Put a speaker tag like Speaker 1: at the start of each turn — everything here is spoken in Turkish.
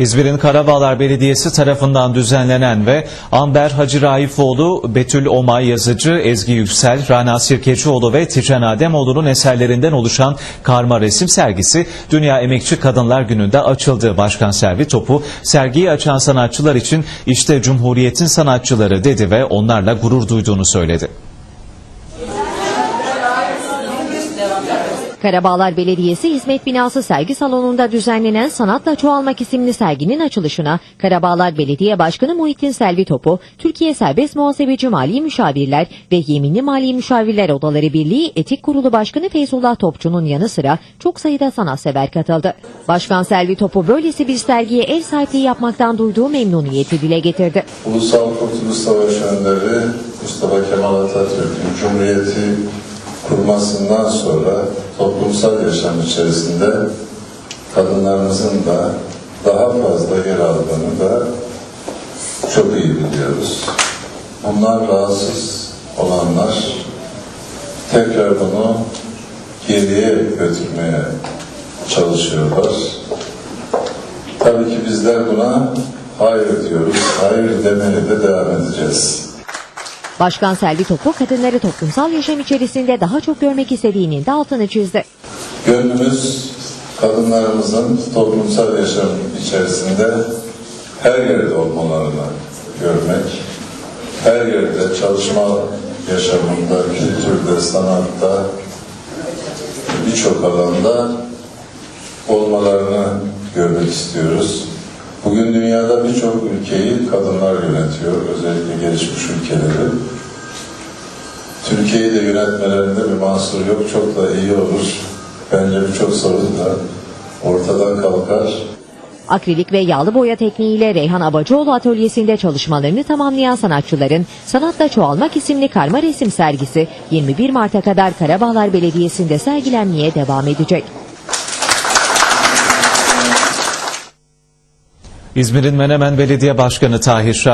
Speaker 1: İzmir'in Karabağlar Belediyesi tarafından düzenlenen ve Amber Hacı Raifoğlu, Betül Omay Yazıcı, Ezgi Yüksel, Rana Sirkecioğlu ve Tijen Ademoğlu'nun eserlerinden oluşan karma resim sergisi Dünya Emekçi Kadınlar Günü'nde açıldı. Başkan Servi Topu, sergiyi açan sanatçılar için işte Cumhuriyet'in sanatçıları dedi ve onlarla gurur duyduğunu söyledi.
Speaker 2: Karabağlar Belediyesi Hizmet Binası Sergi Salonu'nda düzenlenen Sanatla Çoğalmak isimli serginin açılışına Karabağlar Belediye Başkanı Muhittin Selvi Topu, Türkiye Serbest Muhasebeci Mali Müşavirler ve Yeminli Mali Müşavirler Odaları Birliği Etik Kurulu Başkanı Feyzullah Topçu'nun yanı sıra çok sayıda sanatsever katıldı. Başkan Selvi Topu böylesi bir sergiye ev sahipliği yapmaktan duyduğu memnuniyeti dile getirdi.
Speaker 3: Ulusal Kurtuluş Savaşı önderi Mustafa Kemal Atatürk'ün Cumhuriyeti kurmasından sonra toplumsal yaşam içerisinde kadınlarımızın da daha fazla yer aldığını da çok iyi biliyoruz. Bunlar rahatsız olanlar tekrar bunu geriye götürmeye çalışıyorlar. Tabii ki bizler buna hayır diyoruz. Hayır demeye de devam edeceğiz.
Speaker 2: Başkan Selvi Topu kadınları toplumsal yaşam içerisinde daha çok görmek istediğinin de altını çizdi.
Speaker 3: Gönlümüz kadınlarımızın toplumsal yaşam içerisinde her yerde olmalarını görmek, her yerde çalışma yaşamında, kültürde, sanatta, birçok alanda olmalarını görmek istiyoruz. Bugün dünyada birçok ülkeyi kadınlar gelişmiş ülkeleri. Türkiye'yi de yönetmelerinde bir mahsur yok, çok da iyi olur. Bence birçok sorun da ortadan kalkar.
Speaker 2: Akrilik ve yağlı boya tekniğiyle Reyhan Abacıoğlu atölyesinde çalışmalarını tamamlayan sanatçıların Sanatla Çoğalmak isimli karma resim sergisi 21 Mart'a kadar Karabağlar Belediyesi'nde sergilenmeye devam edecek.
Speaker 1: İzmir'in Menemen Belediye Başkanı Tahir Şahin,